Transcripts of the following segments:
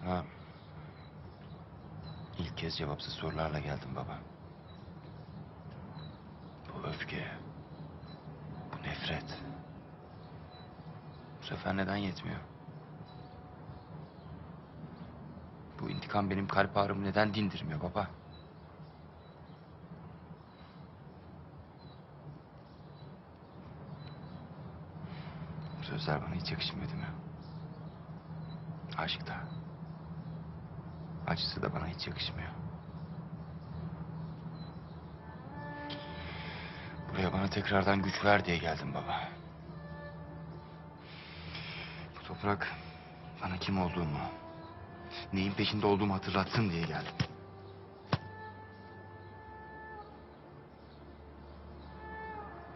Sana ilk kez cevapsız sorularla geldim baba. Bu öfke, bu nefret. Bu sefer neden yetmiyor? Bu intikam benim kalp ağrımı neden dindirmiyor baba? Sözler bana hiç yakışmıyor değil mi? Aşk da. Acısı da bana hiç yakışmıyor. Buraya bana tekrardan güç ver diye geldim baba. Bu toprak bana kim olduğumu, neyin peşinde olduğumu hatırlatsın diye geldim.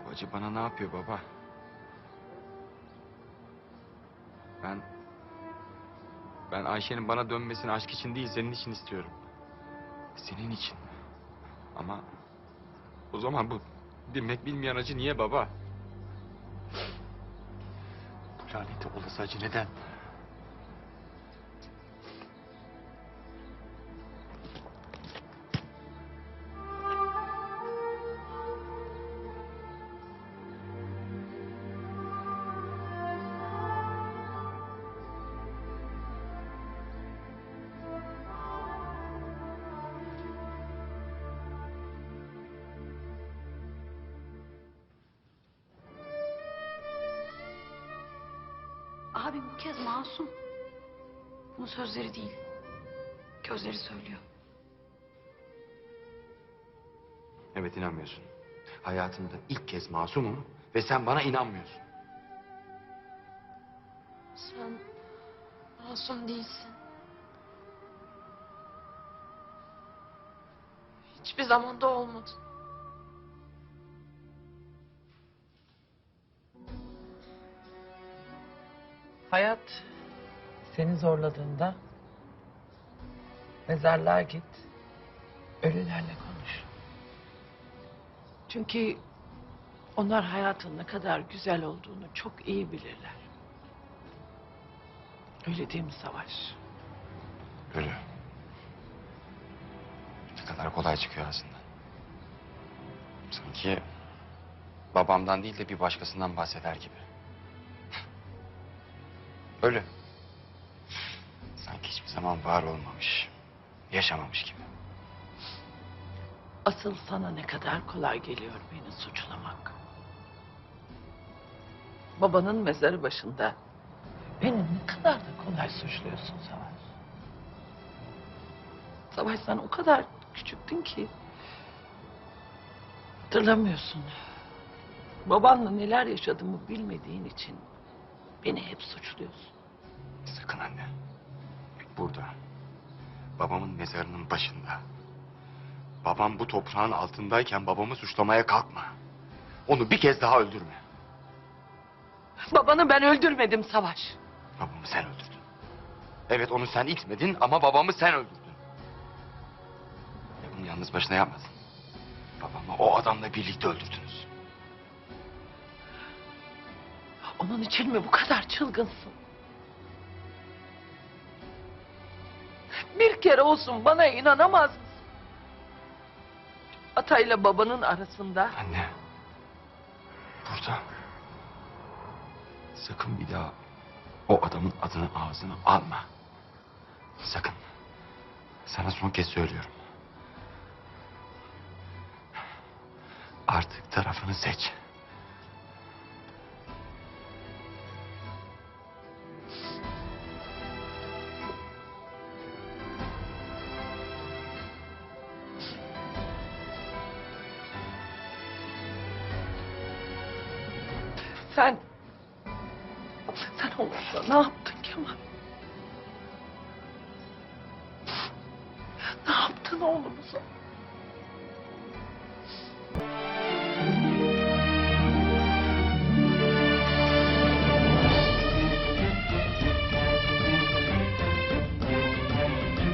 Bu acı bana ne yapıyor baba? Ben ben Ayşe'nin bana dönmesini aşk için değil senin için istiyorum. Senin için. Ama o zaman bu bilmek bilmeyen acı niye baba? Bu laneti olası acı neden? Abi bu kez masum. Bunun sözleri değil. Gözleri söylüyor. Evet inanmıyorsun. Hayatımda ilk kez masumum ve sen bana inanmıyorsun. Sen masum değilsin. Hiçbir zamanda olmadın. Hayat seni zorladığında mezarlığa git, ölülerle konuş. Çünkü onlar hayatın ne kadar güzel olduğunu çok iyi bilirler. Öyle değil mi Savaş? Ölü. Ne kadar kolay çıkıyor aslında. Sanki babamdan değil de bir başkasından bahseder gibi. Ölü. Sanki hiçbir zaman var olmamış, yaşamamış gibi. Asıl sana ne kadar kolay geliyor beni suçlamak. Babanın mezarı başında beni ne kadar da kolay suçluyorsun Savaş. Savaş sen o kadar küçüktün ki hatırlamıyorsun. Babanla neler yaşadığımı bilmediğin için beni hep suçluyorsun. Sakın anne. Burada. Babamın mezarının başında. Babam bu toprağın altındayken babamı suçlamaya kalkma. Onu bir kez daha öldürme. Babanı ben öldürmedim Savaş. Babamı sen öldürdün. Evet onu sen itmedin ama babamı sen öldürdün. Ve bunu yalnız başına yapmadın. Babamı o adamla birlikte öldürdünüz. Onun için mi bu kadar çılgınsın? Bir kere olsun bana inanamaz mısın? Atayla babanın arasında Anne. Burada. Sakın bir daha o adamın adını ağzına alma. Sakın. Sana son kez söylüyorum. Artık tarafını seç. Sen... Sen olursa ne yaptın Kemal? Ne yaptın oğlumuza?